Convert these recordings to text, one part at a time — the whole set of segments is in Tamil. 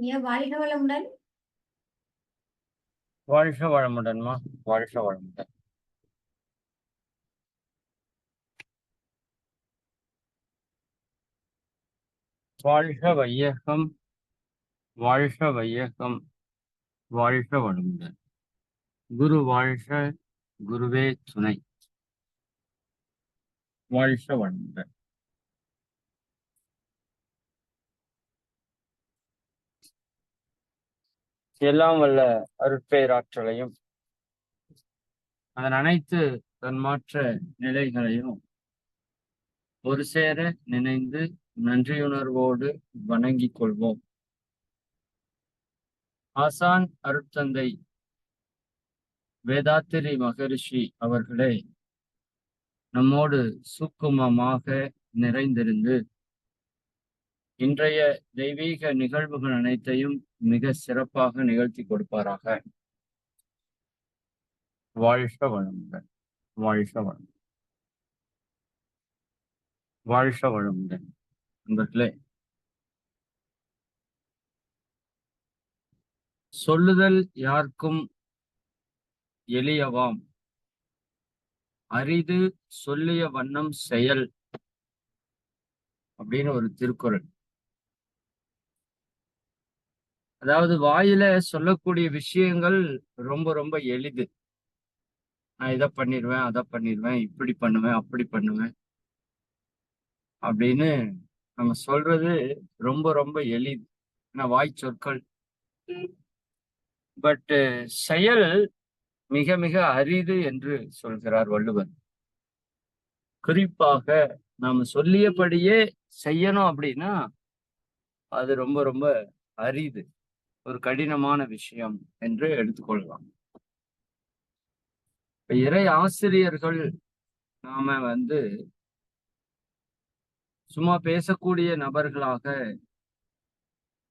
வாழ்க வளமுடன். வாழ்க வளமுடன்மா வாழ்க வளமுடன். வாழ்க வையகம் வாழ்க வையகம் வாழ்க வளமுடன். குரு வாழ்க குருவே துணை. வாழ்க வளமுடன். எல்லாம் வல்ல அருட்பேராற்றலையும். அதன் அனைத்து தன்மாற்ற நிலைகளையும் ஒரு சேர நினைந்து நன்றியுணர்வோடு வணங்கிக் கொள்வோம். ஆசான் அருட்தந்தை வேதாத்திரி மகரிஷி அவர்களே நம்மோடு சுக்குமமாக நிறைந்திருந்து இன்றைய தெய்வீக நிகழ்வுகள் அனைத்தையும் மிக சிறப்பாக நிகழ்த்தி கொடுப்பாராக. வாழ்க வளமுடன் வாழ்க வளமுடன். வாழ்க வளமுடன். நண்பர்களே. சொல்லுதல் யாருக்கும் எளியவாம். அரிது சொல்லிய வண்ணம் செயல் அப்படின்னு ஒரு திருக்குறள். அதாவது வாயில சொல்லக்கூடிய விஷயங்கள் ரொம்ப ரொம்ப எளிது. நான் இதை பண்ணிடுவேன் அதை பண்ணிடுவேன் இப்படி பண்ணுவேன் அப்படி பண்ணுவேன். அப்படின்னு நம்ம சொல்றது ரொம்ப ரொம்ப எளிது. ஏன்னா வாய் சொற்கள். பட் செயல் மிக மிக அரிது என்று சொல்கிறார் வள்ளுவர். குறிப்பாக நாம சொல்லியபடியே செய்யணும் அப்படின்னா அது ரொம்ப ரொம்ப அரிது. ஒரு கடினமான விஷயம் என்று எடுத்துக்கொள்ளலாம் இப்ப இறை ஆசிரியர்கள் நாம வந்து சும்மா பேசக்கூடிய நபர்களாக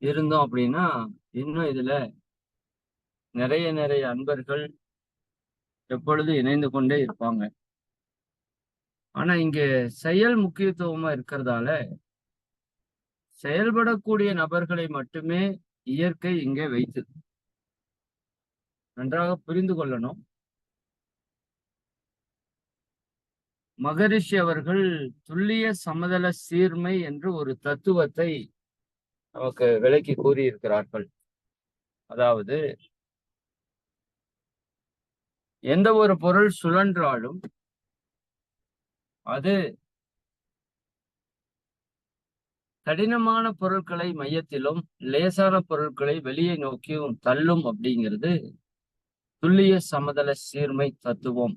இருந்தோம் அப்படின்னா இன்னும் இதுல நிறைய நிறைய அன்பர்கள் எப்பொழுது இணைந்து கொண்டே இருப்பாங்க. ஆனா இங்க செயல் முக்கியத்துவமா இருக்கிறதால செயல்படக்கூடிய நபர்களை மட்டுமே இயற்கை இங்கே வைத்தது நன்றாக புரிந்து கொள்ளணும். மகரிஷி அவர்கள் துல்லிய சமதள சீர்மை என்று ஒரு தத்துவத்தை நமக்கு விளக்கி கூறியிருக்கிறார்கள். அதாவது எந்த ஒரு பொருள் சுழன்றாலும் அது கடினமான பொருட்களை மையத்திலும் லேசான பொருட்களை வெளியே நோக்கியும் தள்ளும் அப்படிங்கிறது துல்லிய சமதள சீர்மை தத்துவம்.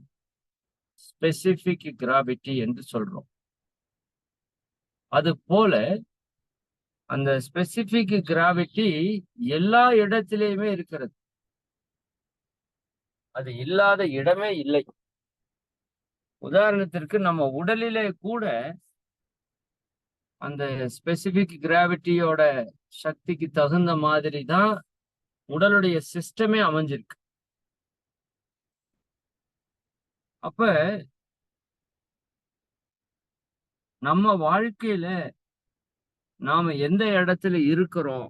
ஸ்பெசிபிக் கிராவிட்டி என்று சொல்றோம். அது போல அந்த ஸ்பெசிபிக் கிராவிட்டி எல்லா இடத்திலேயுமே இருக்கிறது. அது இல்லாத இடமே இல்லை. உதாரணத்திற்கு நம்ம உடலிலே கூட அந்த ஸ்பெசிபிக் கிராவிட்டியோட சக்திக்கு தகுந்த மாதிரி தான் உடலுடைய சிஸ்டமே அமைஞ்சிருக்கு. அப்ப நம்ம வாழ்க்கையில நாம எந்த இடத்துல இருக்கிறோம்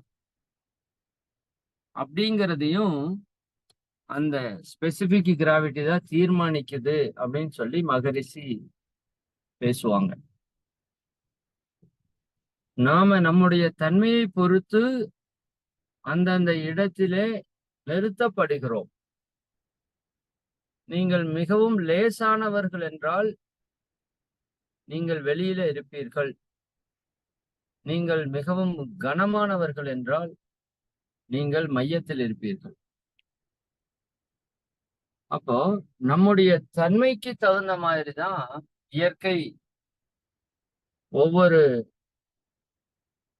அப்படிங்கிறதையும் அந்த ஸ்பெசிபிக் கிராவிட்டி தான் தீர்மானிக்குது அப்படின்னு சொல்லி மகரிஷி பேசுவாங்க. நாம நம்முடைய தன்மையை பொறுத்து அந்தந்த இடத்திலே நிறுத்தப்படுகிறோம். நீங்கள் மிகவும் லேசானவர்கள் என்றால் நீங்கள் வெளியில இருப்பீர்கள். நீங்கள் மிகவும் கனமானவர்கள் என்றால் நீங்கள் மையத்தில் இருப்பீர்கள். அப்போ நம்முடைய தன்மைக்கு தகுந்த மாதிரி தான் இயற்கை ஒவ்வொரு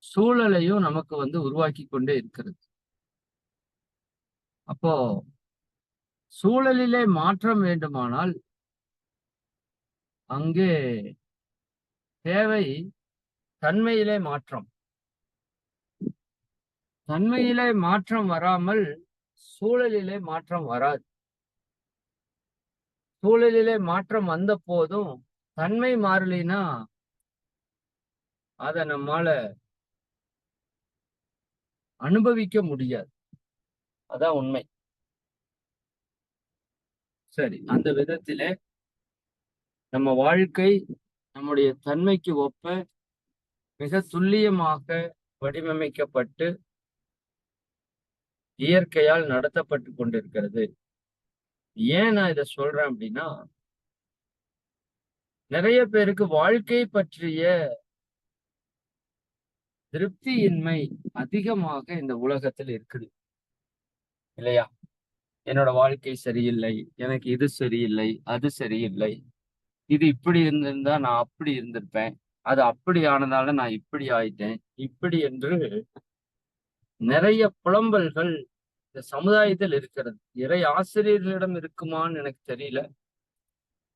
சூழலையும் நமக்கு வந்து உருவாக்கி கொண்டே இருக்கிறது. அப்போ சூழலிலே மாற்றம் வேண்டுமானால் அங்கே தேவை தன்மையிலே மாற்றம். தன்மையிலே மாற்றம் வராமல் சூழலிலே மாற்றம் வராது. சூழலிலே மாற்றம் வந்த போதும் தன்மை மாறலினா அதை நம்மால அனுபவிக்க முடியாது. அதான் உண்மை. சரி அந்த விதத்திலே நம்ம வாழ்க்கை நம்முடைய தன்மைக்கு ஒப்ப மிக துல்லியமாக வடிவமைக்கப்பட்டு இயற்கையால் நடத்தப்பட்டு கொண்டிருக்கிறது. ஏன் நான் இதை சொல்றேன் அப்படின்னா நிறைய பேருக்கு வாழ்க்கை பற்றிய திருப்தியின்மை அதிகமாக இந்த உலகத்தில் இருக்குது. இல்லையா? என்னோட வாழ்க்கை சரியில்லை எனக்கு இது சரியில்லை அது சரியில்லை. இது இப்படி இருந்திருந்தா நான் அப்படி இருந்திருப்பேன். அது அப்படி ஆனதால நான் இப்படி ஆயிட்டேன். இப்படி என்று நிறைய புலம்பல்கள் இந்த சமுதாயத்தில் இருக்கிறது. இறை ஆசிரியர்களிடம் இருக்குமான்னு எனக்கு தெரியல.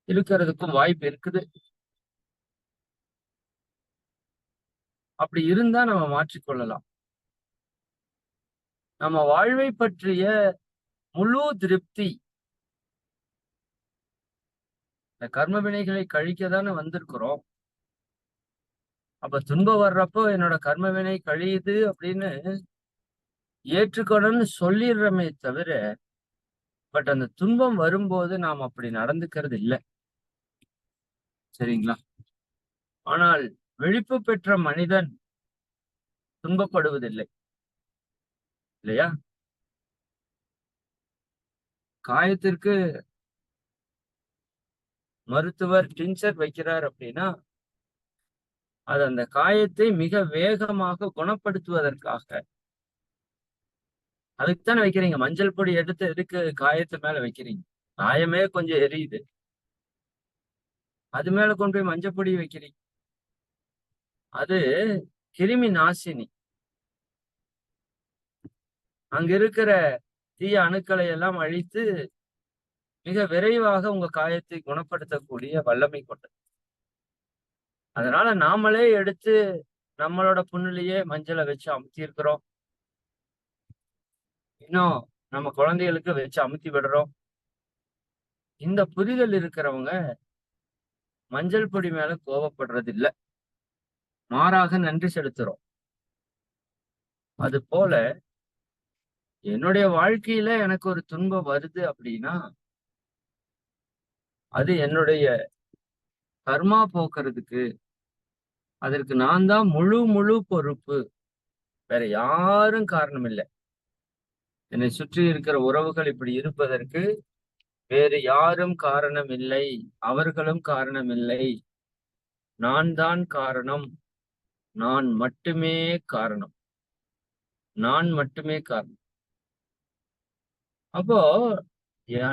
இருக்கிறதுக்கும் வாய்ப்பு இருக்குது. அப்படி இருந்தா நம்ம மாற்றிக்கொள்ளலாம். நம்ம வாழ்வை பற்றிய முழு திருப்தி. இந்த கர்ம வினைகளை கழிக்க தானே வந்திருக்கிறோம். அப்ப துன்பம் வர்றப்போ என்னோட கர்ம வினை கழியுது அப்படின்னு ஏற்றுக்கணும்னு சொல்லிடுறமே தவிர பட் அந்த துன்பம் வரும்போது நாம் அப்படி நடந்துக்கிறது இல்லை. சரிங்களா? ஆனால் விழிப்பு பெற்ற மனிதன் துன்பப்படுவதில்லை. இல்லையா? காயத்திற்கு மருத்துவர் டின்சர் வைக்கிறார் அப்படின்னா அது அந்த காயத்தை மிக வேகமாக குணப்படுத்துவதற்காக. அதுக்குத்தானே வைக்கிறீங்க? மஞ்சள் பொடி எடுத்து எதுக்கு காயத்து மேல வைக்கிறீங்க? காயமே கொஞ்சம் எரியுது. அது மேல கொண்டு போய் மஞ்சள் பொடி வைக்கிறீங்க. அது கிருமி நாசினி. அங்க இருக்கிற தீய அணுக்களை எல்லாம் அழித்து மிக விரைவாக உங்க காயத்தை குணப்படுத்தக்கூடிய வல்லமை கொண்டது. அதனால நாமளே எடுத்து நம்மளோட புண்ணிலேயே மஞ்சளை வச்சு அமுத்தி இருக்கிறோம். இன்னும் நம்ம குழந்தைகளுக்கு வச்சு அமுத்தி விடுறோம். இந்த புரிதல் இருக்கிறவங்க மஞ்சள் பொடி மேல கோபப்படுறது இல்லை மாறாக நன்றி செலுத்துறோம். அது போல என்னுடைய வாழ்க்கையில எனக்கு ஒரு துன்பம் வருது அப்படின்னா அது என்னுடைய கர்மா போக்குறதுக்கு அதற்கு நான் தான் முழு முழு பொறுப்பு. வேற யாரும் காரணம் இல்லை. என்னை சுற்றி இருக்கிற உறவுகள் இப்படி இருப்பதற்கு வேறு யாரும் காரணம் இல்லை. அவர்களும் காரணம் இல்லை. நான் தான் காரணம். நான் மட்டுமே காரணம். நான் மட்டுமே காரணம். அப்போ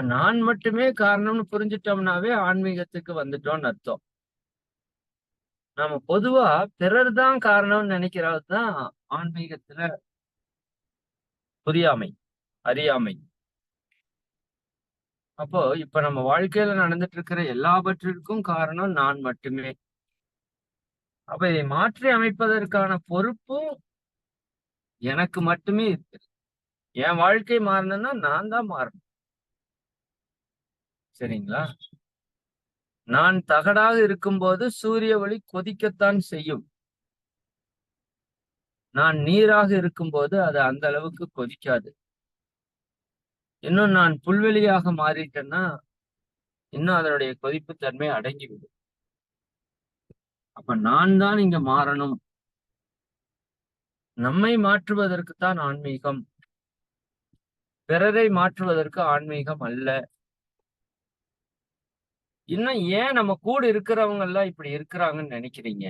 நான் மட்டுமே காரணம்னு புரிஞ்சிட்டோம்னாவே ஆன்மீகத்துக்கு வந்துட்டோம்னு அர்த்தம். நாம பொதுவா பிறர் தான் காரணம்னு நினைக்கிறது தான் ஆன்மீகத்துல புரியாமை அறியாமை. அப்போ இப்ப நம்ம வாழ்க்கையில நடந்துட்டு இருக்கிற எல்லாவற்றிற்கும் காரணம் நான் மட்டுமே. அப்ப இதை மாற்றி அமைப்பதற்கான பொறுப்பும் எனக்கு மட்டுமே இருக்கு. என் வாழ்க்கை மாறணும்னா நான் தான் மாறணும். சரிங்களா? நான் தகடாக இருக்கும்போது சூரிய ஒளி கொதிக்கத்தான் செய்யும். நான் நீராக இருக்கும்போது அது அந்த அளவுக்கு கொதிக்காது. இன்னும் நான் புல்வெளியாக மாறிட்டேன்னா இன்னும் அதனுடைய கொதிப்பு தன்மை அடங்கிவிடும். அப்ப நான் தான் இங்க மாறணும். நம்மை மாற்றுவதற்குத்தான் ஆன்மீகம். பிறரை மாற்றுவதற்கு ஆன்மீகம் அல்ல. இன்னும் ஏன் நம்ம கூட இருக்கிறவங்க எல்லாம் இப்படி இருக்கிறாங்கன்னு நினைக்கிறீங்க?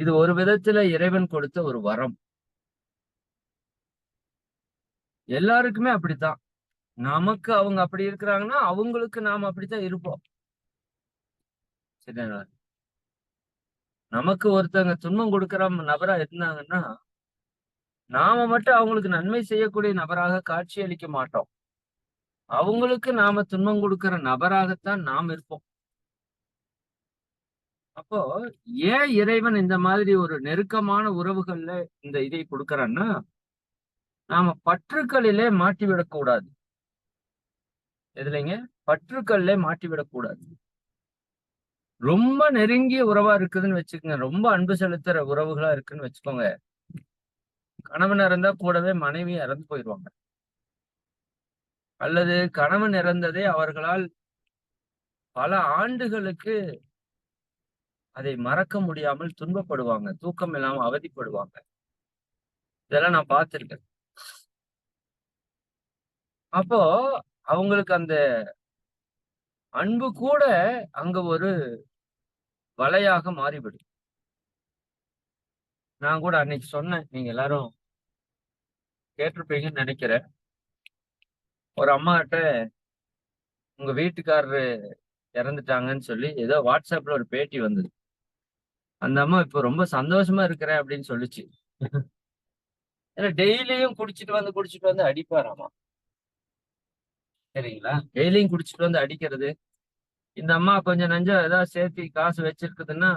இது ஒரு விதத்துல இறைவன் கொடுத்த ஒரு வரம். எல்லாருக்குமே அப்படித்தான். நமக்கு அவங்க அப்படி இருக்கிறாங்கன்னா அவங்களுக்கு நாம அப்படித்தான் இருப்போம். சரிங்களா நமக்கு ஒருத்தங்க துன்பம் கொடுக்கிற நபரா இருந்தாங்கன்னா நாம மட்டும் அவங்களுக்கு நன்மை செய்யக்கூடிய நபராக காட்சி அளிக்க மாட்டோம். அவங்களுக்கு நாம துன்பம் கொடுக்கிற நபராகத்தான் நாம் இருப்போம். அப்போ ஏன் இறைவன் இந்த மாதிரி ஒரு நெருக்கமான உறவுகள்ல இந்த இதை கொடுக்கறான்னா நாம பற்றுக்களிலே மாட்டி விடக்கூடாது எதுலைங்க? பற்றுக்கள்ல மாட்டி விடக்கூடாது ரொம்ப நெருங்கிய உறவா இருக்குதுன்னு வச்சுக்கோங்க. ரொம்ப அன்பு செலுத்துற உறவுகளா இருக்குன்னு வச்சுக்கோங்க. கணவன் இறந்தா கூடவே மனைவி இறந்து போயிடுவாங்க அல்லது கணவன் இறந்ததே அவர்களால் பல ஆண்டுகளுக்கு அதை மறக்க முடியாமல் துன்பப்படுவாங்க. தூக்கம் இல்லாம அவதிப்படுவாங்க. இதெல்லாம் நான் பார்த்திருக்கேன். அப்போ அவங்களுக்கு அந்த அன்பு கூட அங்க ஒரு வலையாக மாறிவிடும். நான் கூட அன்னைக்கு சொன்னேன் நீங்க எல்லாரும் கேட்டிருப்பீங்கன்னு நினைக்கிறேன். ஒரு அம்மாட்ட உங்க வீட்டுக்காரரு இறந்துட்டாங்கன்னு சொல்லி ஏதோ வாட்ஸ்அப்ல ஒரு பேட்டி வந்தது. அந்த அம்மா இப்ப ரொம்ப சந்தோஷமா இருக்கிறேன் அப்படின்னு சொல்லிச்சு. ஏன்னா டெய்லியும் குடிச்சிட்டு வந்து குடிச்சிட்டு வந்து அடிப்பாராமா? சரிங்களா? டெய்லியும் குடிச்சிட்டு வந்து அடிக்கிறது இந்த அம்மா கொஞ்சம் நஞ்சம் ஏதாவது சேர்த்து காசு வச்சிருக்குதுன்னா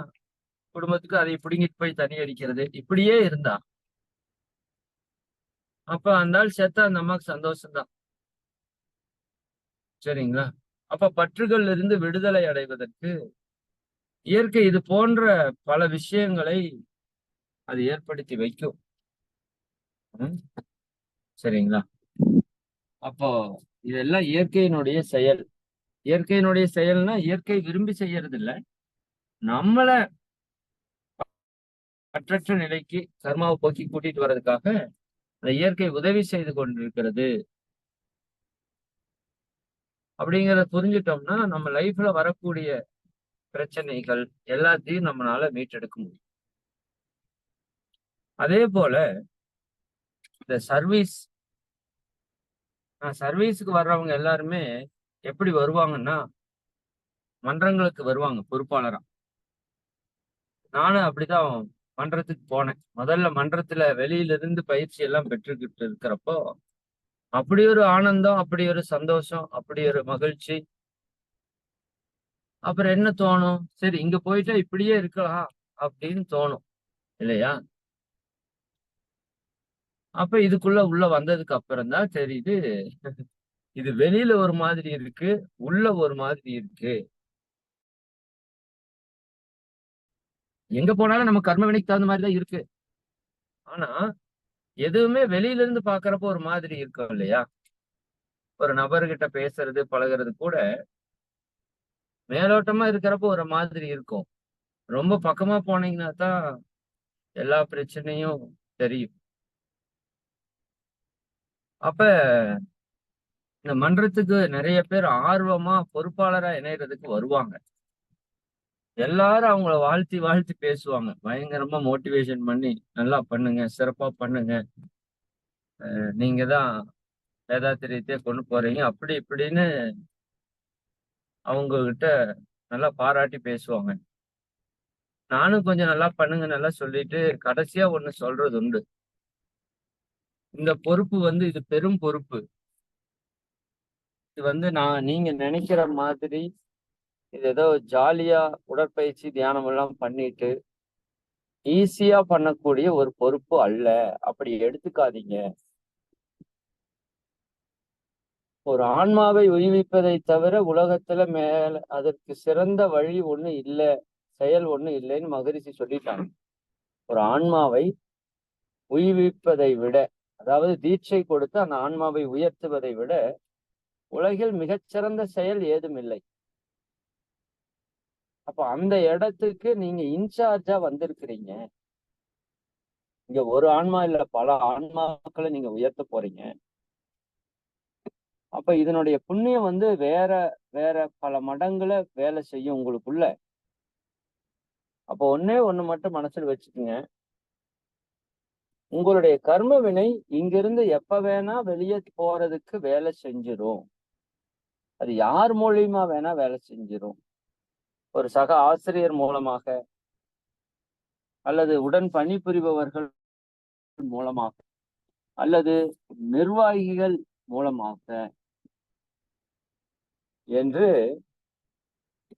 குடும்பத்துக்கு அதை பிடுங்கிட்டு போய் தனி அடிக்கிறது. இப்படியே இருந்தா. அப்ப அந்த ஆள் செத்தா அந்த அம்மாவுக்கு சந்தோஷம்தான். சரிங்களா? அப்ப பற்றுகள் இருந்து விடுதலை அடைவதற்கு இயற்கை இது போன்ற பல விஷயங்களை அது ஏற்படுத்தி வைக்கும். சரிங்களா? அப்போ இதெல்லாம் இயற்கையினுடைய செயல். இயற்கையினுடைய செயல்னா இயற்கை விரும்பி செய்யறது இல்லை நம்மள பற்றற்ற நிலைக்கு கர்மாவை போக்கி கூட்டிட்டு வர்றதுக்காக அந்த இயற்கை உதவி செய்து கொண்டிருக்கிறது. அப்படிங்கிறத புரிஞ்சிட்டோம்னா நம்ம லைஃப்ல வரக்கூடிய பிரச்சனைகள் எல்லாத்தையும் நம்மளால மீட்டெடுக்க முடியும். அதே போல இந்த சர்வீஸ் சர்வீஸுக்கு வர்றவங்க எல்லாருமே எப்படி வருவாங்கன்னா மன்றங்களுக்கு வருவாங்க பொறுப்பாளரா. நானும் அப்படிதான் மன்றத்துக்கு போனேன். முதல்ல மன்றத்துல வெளியில இருந்து பயிற்சி எல்லாம் பெற்றுக்கிட்டு இருக்கிறப்போ அப்படி ஒரு ஆனந்தம் அப்படி ஒரு சந்தோஷம் அப்படி ஒரு மகிழ்ச்சி. அப்புறம் என்ன தோணும்? சரி இங்க போயிட்டா இப்படியே இருக்கலாம் அப்படின்னு தோணும் இல்லையா? அப்ப இதுக்குள்ள உள்ள வந்ததுக்கு அப்புறம் தான் தெரியுது இது வெளியில ஒரு மாதிரி இருக்கு உள்ள ஒரு மாதிரி இருக்கு. எங்க போனாலும் நம்ம கர்ம வினைக்கு தகுந்த மாதிரி தான் இருக்கு. ஆனா எதுவுமே வெளியில இருந்து பாக்குறப்போ ஒரு மாதிரி இருக்கும் இல்லையா? ஒரு நபர்கிட்ட பேசுறது பழகுறது கூட மேலோட்டமா இருக்கிறப்போ ஒரு மாதிரி இருக்கும். ரொம்ப பக்கமா போனீங்கன்னா தான் எல்லா பிரச்சனையும் தெரியும். அப்ப இந்த மன்றத்துக்கு நிறைய பேர் ஆர்வமா பொறுப்பாளரா இணையறதுக்கு வருவாங்க. எல்லாரும் அவங்கள வாழ்த்தி வாழ்த்தி பேசுவாங்க. பயங்கரமா மோட்டிவேஷன் பண்ணி நல்லா பண்ணுங்க சிறப்பா பண்ணுங்க. அஹ் நீங்க தான் வேதாத்திரியத்தையே கொண்டு போறீங்க. அப்படி இப்படின்னு அவங்க கிட்ட நல்லா பாராட்டி பேசுவாங்க. நானும் கொஞ்சம் நல்லா பண்ணுங்க நல்லா சொல்லிட்டு கடைசியா ஒண்ணு சொல்றது உண்டு. இந்த பொறுப்பு வந்து இது பெரும் பொறுப்பு. இது வந்து நான் நீங்க நினைக்கிற மாதிரி இது ஏதோ ஜாலியா உடற்பயிற்சி தியானம் எல்லாம் பண்ணிட்டு ஈஸியா பண்ணக்கூடிய ஒரு பொறுப்பு அல்ல. அப்படி எடுத்துக்காதீங்க. ஒரு ஆன்மாவை உய்விப்பதை தவிர உலகத்துல மேல அதற்கு சிறந்த வழி ஒண்ணு இல்ல செயல் ஒண்ணு இல்லைன்னு மகரிஷி சொல்லிட்டாங்க. ஒரு ஆன்மாவை உய்விப்பதை விட அதாவது தீட்சை கொடுத்து அந்த ஆன்மாவை உயர்த்துவதை விட உலகில் மிகச்சிறந்த செயல் ஏதும் இல்லை அப்ப அந்த இடத்துக்கு நீங்க இன்சார்ஜா வந்திருக்கிறீங்க. இங்க ஒரு ஆன்மா இல்ல பல ஆன்மாக்களை நீங்க உயர்த்த போறீங்க. அப்ப இதனுடைய புண்ணியம் வந்து வேற வேற பல மடங்குல வேலை செய்யும் உங்களுக்குள்ள. அப்போ ஒன்னே ஒண்ணு மட்டும் மனசுல வச்சுக்கோங்க. உங்களுடைய கர்ம வினை இங்கிருந்து எப்ப வேணா வெளியே போறதுக்கு வேலை செஞ்சிடும் அது யார் மூலியமா வேணா வேலை செஞ்சிரும். ஒரு சக ஆசிரியர் மூலமாக அல்லது உடன் பணிபுரிபவர்கள் மூலமாக அல்லது நிர்வாகிகள் மூலமாக என்று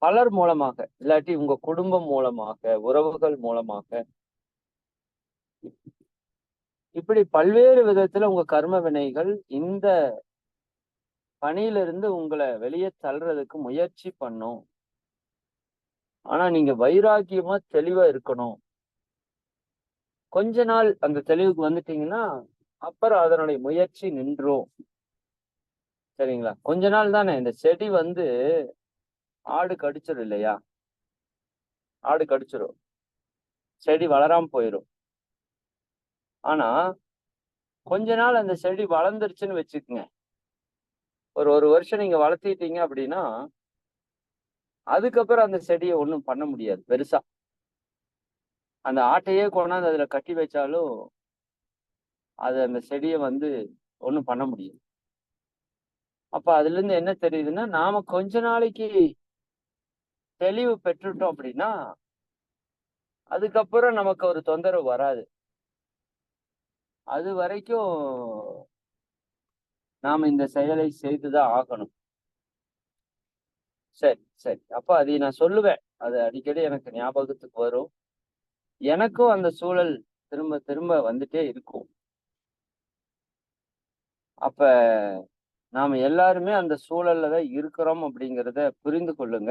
பலர் மூலமாக இல்லாட்டி உங்க குடும்பம் மூலமாக உறவுகள் மூலமாக. இப்படி பல்வேறு விதத்துல உங்க கர்ம வினைகள் இந்த பணியிலிருந்து உங்களை வெளியே தள்ளுறதுக்கு முயற்சி பண்ணும். ஆனா நீங்க வைராக்கியமா தெளிவா இருக்கணும். கொஞ்ச நாள் அந்த தெளிவுக்கு வந்துட்டீங்கன்னா அப்புறம் அதனுடைய முயற்சி நின்றும். சரிங்களா? கொஞ்ச நாள் தானே இந்த செடி வந்து ஆடு கடிச்சிடும் இல்லையா? ஆடு கடிச்சிடும் செடி வளராம போயிடும் ஆனா கொஞ்ச நாள் அந்த செடி வளர்ந்துருச்சுன்னு வச்சுக்கோங்க. ஒரு ஒரு வருஷம் நீங்க வளர்த்திட்டீங்க அப்படின்னா அதுக்கப்புறம் அந்த செடியை ஒன்றும் பண்ண முடியாது பெருசா. அந்த ஆட்டையே கொண்டாந்து அதுல கட்டி வச்சாலும் அது அந்த செடியை வந்து ஒன்றும் பண்ண முடியாது. அப்ப அதுல இருந்து என்ன தெரியுதுன்னா நாம கொஞ்ச நாளைக்கு தெளிவு பெற்றுட்டோம் அப்படின்னா அதுக்கப்புறம் நமக்கு ஒரு தொந்தரவு வராது. அது வரைக்கும் நாம இந்த செயலை செய்துதான் ஆகணும். சரி சரி. அப்ப அதை நான் சொல்லுவேன். அது அடிக்கடி எனக்கு ஞாபகத்துக்கு வரும். எனக்கும் அந்த சூழல் திரும்ப திரும்ப வந்துட்டே இருக்கும். அப்ப நாம எல்லாருமே அந்த சூழல்ல தான் இருக்கிறோம் அப்படிங்கிறத புரிந்து கொள்ளுங்க.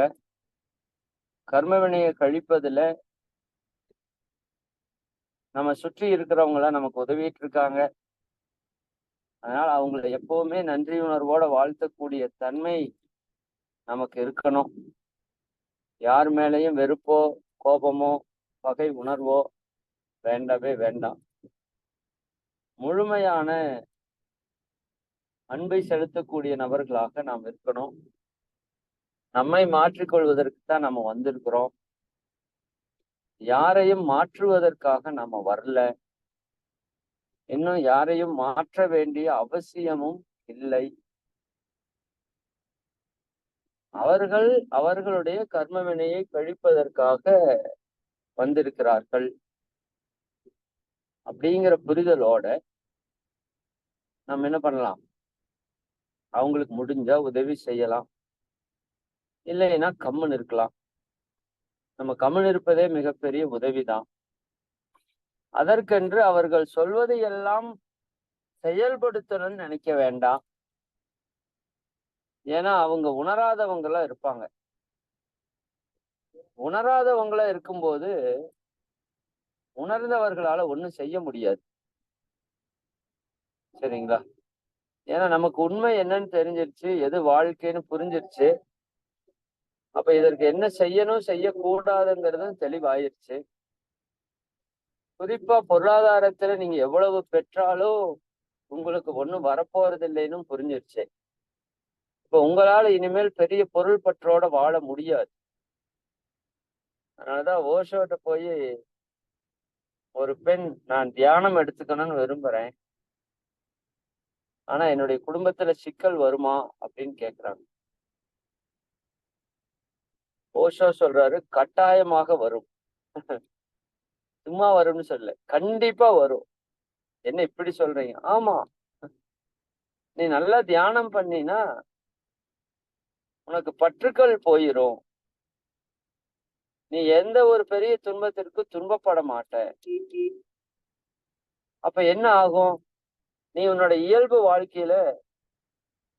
கர்மவினையை கழிப்பதுல நம்ம சுற்றி இருக்கிறவங்கள நமக்கு உதவிட்டு இருக்காங்க. அதனால அவங்களை எப்பவுமே நன்றி உணர்வோட வாழ்த்தக்கூடிய தன்மை நமக்கு இருக்கணும். யார் மேலேயும் வெறுப்போ கோபமோ பகை உணர்வோ வேண்டவே வேண்டாம். முழுமையான அன்பை செலுத்தக்கூடிய நபர்களாக நாம் இருக்கணும். நம்மை மாற்றிக்கொள்வதற்கு தான் நம்ம வந்திருக்கிறோம். யாரையும் மாற்றுவதற்காக நம்ம வரல. இன்னும் யாரையும் மாற்ற வேண்டிய அவசியமும் இல்லை. அவர்கள் அவர்களுடைய கர்மவினையை கழிப்பதற்காக வந்திருக்கிறார்கள். அப்படிங்கிற புரிதலோட நம்ம என்ன பண்ணலாம்? அவங்களுக்கு முடிஞ்சா உதவி செய்யலாம். இல்லைன்னா கம்மன் இருக்கலாம். நம்ம கம்மன் இருப்பதே மிகப்பெரிய உதவிதான். அதற்கென்று அவர்கள் சொல்வதை எல்லாம் செயல்படுத்தணும்னு நினைக்க வேண்டாம். ஏன்னா அவங்க உணராதவங்களா இருப்பாங்க. உணராதவங்களா இருக்கும்போது உணர்ந்தவர்களால ஒண்ணும் செய்ய முடியாது. சரிங்களா? ஏன்னா நமக்கு உண்மை என்னன்னு தெரிஞ்சிருச்சு எது வாழ்க்கைன்னு புரிஞ்சிருச்சு. அப்ப இதற்கு என்ன செய்யணும் செய்யக்கூடாதுங்கிறதும் தெளிவாயிருச்சு. குறிப்பா பொருளாதாரத்துல நீங்க எவ்வளவு பெற்றாலும் உங்களுக்கு ஒண்ணும் வரப்போறது இல்லைன்னு புரிஞ்சிருச்சு. இப்ப உங்களால இனிமேல் பெரிய பொருள் பற்றோட வாழ முடியாது. அதனாலதான் ஓஷோட்ட போய் ஒரு பெண் நான் தியானம் எடுத்துக்கணும்னு விரும்புறேன். ஆனா என்னுடைய குடும்பத்துல சிக்கல் வருமா அப்படின்னு கேக்குறாங்க. ஓஷோ சொல்றாரு கட்டாயமாக வரும். சும்மா வரும்னு சொல்லல. கண்டிப்பா வரும். என்ன இப்படி சொல்றீங்க? ஆமா. நீ நல்லா தியானம் பண்ணினா உனக்கு பற்றுக்கள் போயிரும். நீ எந்த ஒரு பெரிய துன்பத்திற்கும் துன்பப்பட மாட்ட. அப்ப என்ன ஆகும்? நீ உன்னோட இயல்பு வாழ்க்கையில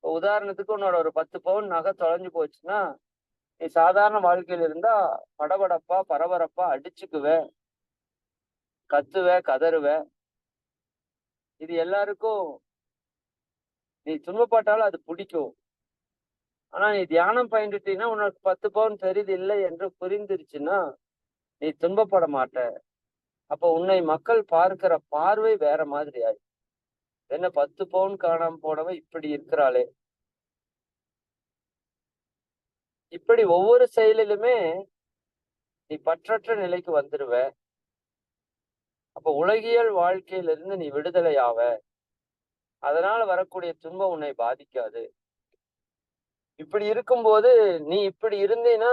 உதாரணத்துக்கு உன்னோட ஒரு பத்து பவுன் நகை தொலைஞ்சு போச்சுன்னா நீ சாதாரண வாழ்க்கையில இருந்தா படபடப்பா பரபரப்பா அடிச்சுக்குவேன் கத்துவ கதறுவ. இது எல்லாருக்கும் நீ துன்பப்பட்டாலும் அது பிடிக்கும். ஆனா நீ தியானம் பயின்றுட்டீங்கன்னா உனக்கு பத்து பவுன் பெரிது இல்லை என்று புரிந்துருச்சுன்னா நீ துன்பப்பட மாட்ட. அப்ப உன்னை மக்கள் பார்க்கிற பார்வை வேற மாதிரி ஆயி என்ன பத்து பவுன் காணாம போனவ இப்படி இருக்கிறாளே. இப்படி ஒவ்வொரு செயலிலுமே நீ பற்றற்ற நிலைக்கு வந்துருவ. அப்ப உலகியல் வாழ்க்கையிலிருந்து நீ விடுதலை ஆவ அதனால வரக்கூடிய துன்பம் உன்னை பாதிக்காது. இப்படி இருக்கும்போது நீ இப்படி இருந்தீன்னா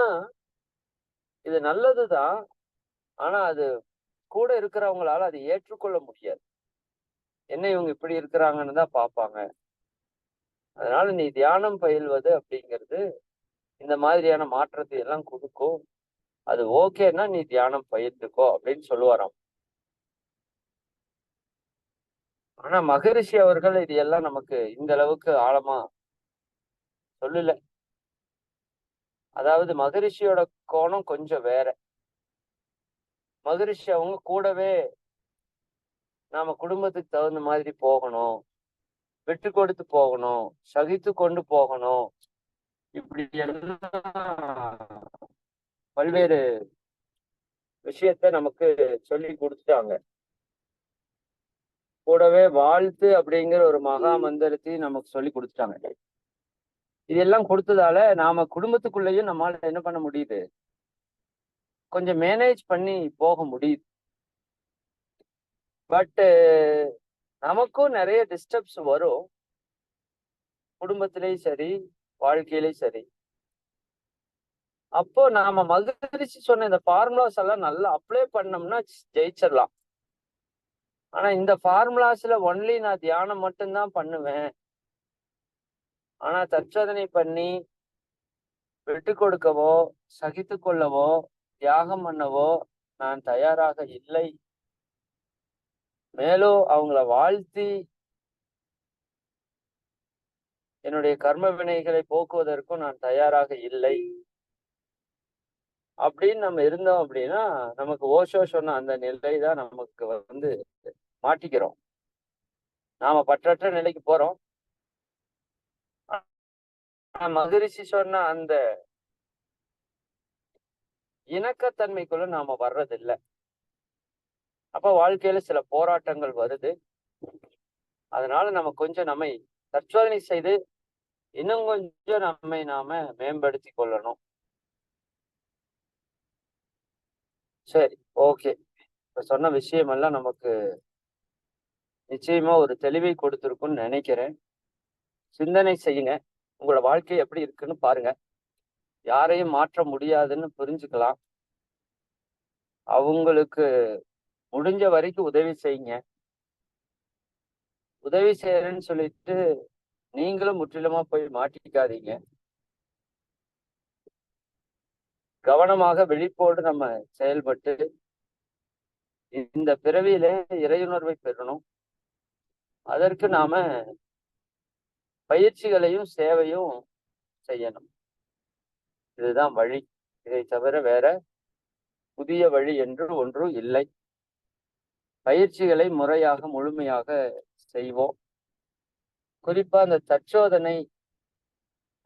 இது நல்லதுதான் ஆனா அது கூட இருக்கிறவங்களால அதை ஏற்றுக்கொள்ள முடியாது. என்ன இவங்க இப்படி இருக்கிறாங்கன்னு தான் பார்ப்பாங்க. அதனால நீ தியானம் பயில்வது அப்படிங்கிறது இந்த மாதிரியான மாற்றத்தை எல்லாம் கொடுக்கும். அது ஓகேன்னா நீ தியானம் பயிர்ந்துக்கோ அப்படின்னு சொல்லுவாராம். ஆனா மகரிஷி அவர்கள் இது எல்லாம் நமக்கு இந்த அளவுக்கு ஆழமா சொல்லல. அதாவது மகரிஷியோட கோணம் கொஞ்சம் வேற. மகரிஷி அவங்க கூடவே நாம குடும்பத்துக்கு தகுந்த மாதிரி போகணும் விட்டு கொடுத்து போகணும் சகித்து கொண்டு போகணும். இப்படி எல்லாம் பல்வேறு விஷயத்த நமக்கு சொல்லி கொடுத்துட்டாங்க. கூடவே வாழ்த்து அப்படிங்கிற ஒரு மகா மந்திரத்தையும் நமக்கு சொல்லி கொடுத்துட்டாங்க. இதெல்லாம் கொடுத்ததால நாம குடும்பத்துக்குள்ளேயும் நம்மால என்ன பண்ண முடியுது? கொஞ்சம் மேனேஜ் பண்ணி போக முடியுது. பட்டு நமக்கும் நிறைய டிஸ்டர்ப்ஸ் வரும். குடும்பத்திலையும் சரி வாழ்க்கையிலையும் சரி. அப்போ நாம மகிழ்ச்சி சொன்ன இந்த ஃபார்முலாஸ் எல்லாம் நல்லா அப்ளை பண்ணோம்னா ஜெயிச்சிடலாம். ஆனா இந்த ஃபார்முலாஸ்ல ஒன்லி நான் தியானம் மட்டும்தான் பண்ணுவேன். ஆனா தற்சோதனை பண்ணி விட்டு கொடுக்கவோ சகித்து கொள்ளவோ தியாகம் பண்ணவோ நான் தயாராக இல்லை. மேலும் அவங்கள வாழ்த்தி என்னுடைய கர்ம வினைகளை போக்குவதற்கும் நான் தயாராக இல்லை. அப்படின்னு நம்ம இருந்தோம் அப்படின்னா நமக்கு ஓஷோ சொன்ன அந்த நிலை தான் நமக்கு வந்து மாட்டிக்கிறோம். நாம பற்றற்ற நிலைக்கு போறோம். மகிழ்ச்சி சொன்ன அந்த இணக்கத்தன்மைக்குள்ள நாம வர்றதில்லை. அப்ப வாழ்க்கையில சில போராட்டங்கள் வருது. அதனால நம்ம கொஞ்சம் நம்மை தற்சோதனை செய்து இன்னும் கொஞ்சம் நம்மை நாம மேம்படுத்தி கொள்ளணும். சரி ஓகே. இப்ப சொன்ன விஷயம் எல்லாம் நமக்கு நிச்சயமா ஒரு தெளிவை கொடுத்துருக்குன்னு நினைக்கிறேன். சிந்தனை செய்யுங்க. உங்களோட வாழ்க்கை எப்படி இருக்குன்னு பாருங்க. யாரையும் மாற்ற முடியாதுன்னு புரிஞ்சுக்கலாம். அவங்களுக்கு முடிஞ்ச வரைக்கும் உதவி செய்யுங்க. உதவி செய்யறேன்னு சொல்லிட்டு நீங்களும் முற்றிலுமா போய் மாட்டிக்காதீங்க. கவனமாக விழிப்போடு நம்ம செயல்பட்டு இந்த பிறவியில இறையுணர்வை பெறணும். அதற்கு நாம பயிற்சிகளையும் சேவையும் செய்யணும். இதுதான் வழி. இதை தவிர வேற புதிய வழி என்று ஒன்றும் இல்லை. பயிற்சிகளை முறையாக முழுமையாக செய்வோம். குறிப்பா அந்த தற்சோதனை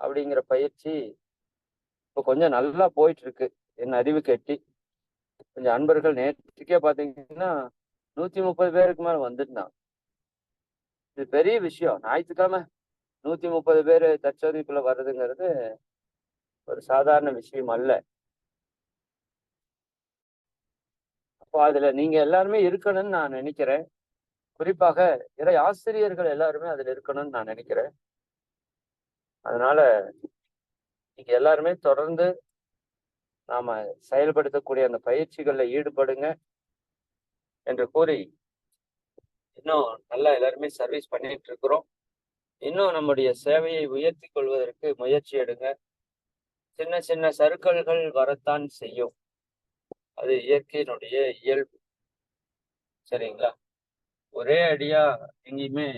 அப்படிங்கிற பயிற்சி இப்போ கொஞ்சம் நல்லா போயிட்டு இருக்கு என் அறிவு கெட்டி. கொஞ்சம் அன்பர்கள் நேற்றுக்கே பாத்தீங்கன்னா நூத்தி முப்பது பேருக்கு மேல வந்துருந்தான் இது பெரிய விஷயம். ஞாயிற்றுக்கிழமை நூத்தி முப்பது பேர் தற்சோதனைக்குள்ள வர்றதுங்கிறது ஒரு சாதாரண விஷயம் அல்ல. அப்போ அதுல நீங்க எல்லாருமே இருக்கணும்னு நான் நினைக்கிறேன். குறிப்பாக இறை ஆசிரியர்கள் எல்லாருமே அதுல இருக்கணும்னு நான் நினைக்கிறேன். அதனால நீங்க எல்லாருமே தொடர்ந்து நாம செயல்படுத்தக்கூடிய அந்த பயிற்சிகள்ல ஈடுபடுங்க என்று கூறி இன்னும் நல்லா எல்லாருமே சர்வீஸ் பண்ணிட்டு இருக்கிறோம் இன்னும் நம்முடைய சேவையை உயர்த்தி கொள்வதற்கு முயற்சி எடுங்க. சின்ன சின்ன சருக்கல்கள் வரத்தான் செய்யும். அது இயற்கையினுடைய இயல்பு. சரிங்களா? ஒரே அடியா எங்கேயுமே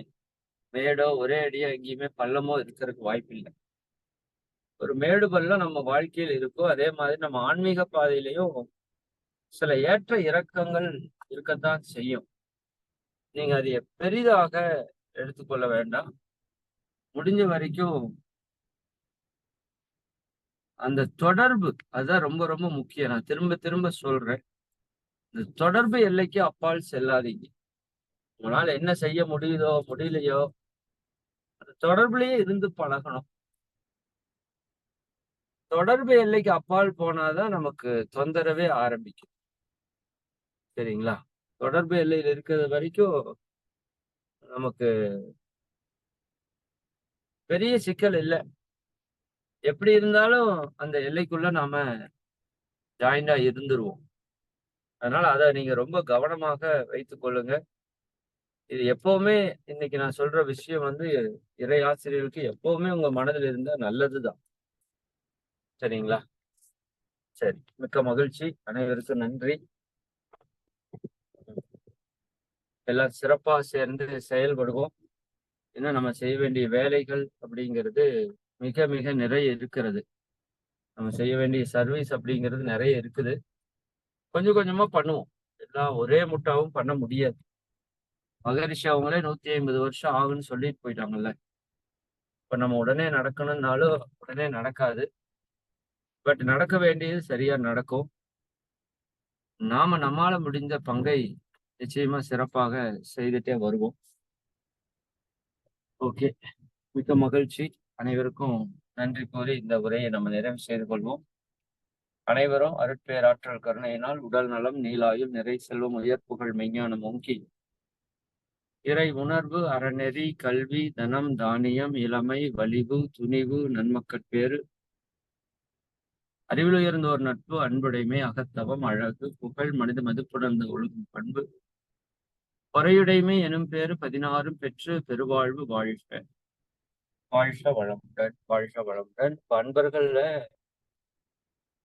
மேடோ ஒரே அடியா எங்கேயுமே பள்ளமோ இருக்கிறதுக்கு வாய்ப்பு இல்லை ஒரு மேடு பள்ளம் நம்ம வாழ்க்கையில் இருக்கோ அதே மாதிரி நம்ம ஆன்மீக பாதையிலையும் சில ஏற்ற இறக்கங்கள் இருக்கத்தான் செய்யும். நீங்க அதை பெரிதாக எடுத்துக்கொள்ள வேண்டாம். முடிஞ்ச வரைக்கும் அந்த தொடர்பு அதுதான் ரொம்ப ரொம்ப முக்கியம். நான் திரும்ப திரும்ப சொல்றேன். இந்த தொடர்பு எல்லைக்கு அப்பால் செல்லாதீங்க. உங்களால என்ன செய்ய முடியுதோ முடியலையோ அந்த தொடர்புலயே இருந்து பழகணும். தொடர்பு எல்லைக்கு அப்பால் போனாதான் நமக்கு தொந்தரவே ஆரம்பிக்கும். சரிங்களா? தொடர்பு எல்லையில் இருக்கிறது வரைக்கும் நமக்கு பெரிய சிக்கல் இல்லை. எப்படி இருந்தாலும் அந்த எல்லைக்குள்ள நாம ஜாயிண்டா இருந்துருவோம். அதனால அதை நீங்க ரொம்ப கவனமாக வைத்து கொள்ளுங்க. இது எப்பவுமே இன்னைக்கு நான் சொல்ற விஷயம் வந்து இறை ஆசிரியர்களுக்கு எப்பவுமே உங்க மனதில் இருந்தா நல்லதுதான். சரிங்களா? சரி மிக்க மகிழ்ச்சி. அனைவருக்கும் நன்றி. எல்லாம் சிறப்பா சேர்ந்து செயல்படுவோம். இன்னும் நம்ம செய்ய வேண்டிய வேலைகள் அப்படிங்கிறது மிக மிக நிறைய இருக்கிறது. நம்ம செய்ய வேண்டிய சர்வீஸ் அப்படிங்கிறது நிறைய இருக்குது. கொஞ்சம் கொஞ்சமா பண்ணுவோம். எல்லாம் ஒரே முட்டாவும் பண்ண முடியாது. மகரிஷி அவங்களே நூத்தி ஐம்பது வருஷம் ஆகுன்னு சொல்லிட்டு போயிட்டாங்கல்ல. இப்ப நம்ம உடனே நடக்கணும்னாலும் உடனே நடக்காது. பட் நடக்க வேண்டியது சரியா நடக்கும். நாம நம்மால முடிந்த பங்கை நிச்சயமா சிறப்பாக செய்துட்டே வருவோம். ஓகே. மிக்க மகிழ்ச்சி. அனைவருக்கும் நன்றி கூறி இந்த உரையை நம்ம நிறைவு செய்து கொள்வோம். அனைவரும் அருட்பேராற்றல் கருணையினால் உடல் நலம் நீலாயுள் நிறை செல்வம் உயர்ப்புகள் மெஞ்ஞானம் ஓங்கி இறை உணர்வு அறநெறி கல்வி தனம் தானியம் இளமை வலிவு துணிவு நன்மக்கட்பேறு அறிவில் உயர்ந்தோர் நட்பு அன்புடைமை அகத்தவம் அழகு புகழ் மனித மதிப்புணர்ந்த ஒழுகும் பண்பு பொறையுடைமை எனும் பேரு பதினாறும் பெற்று பெருவாழ்வு வாழ்க. வாழ்க வளமுடன் வாழ்க வளமுடன். அன்பர்கள்ல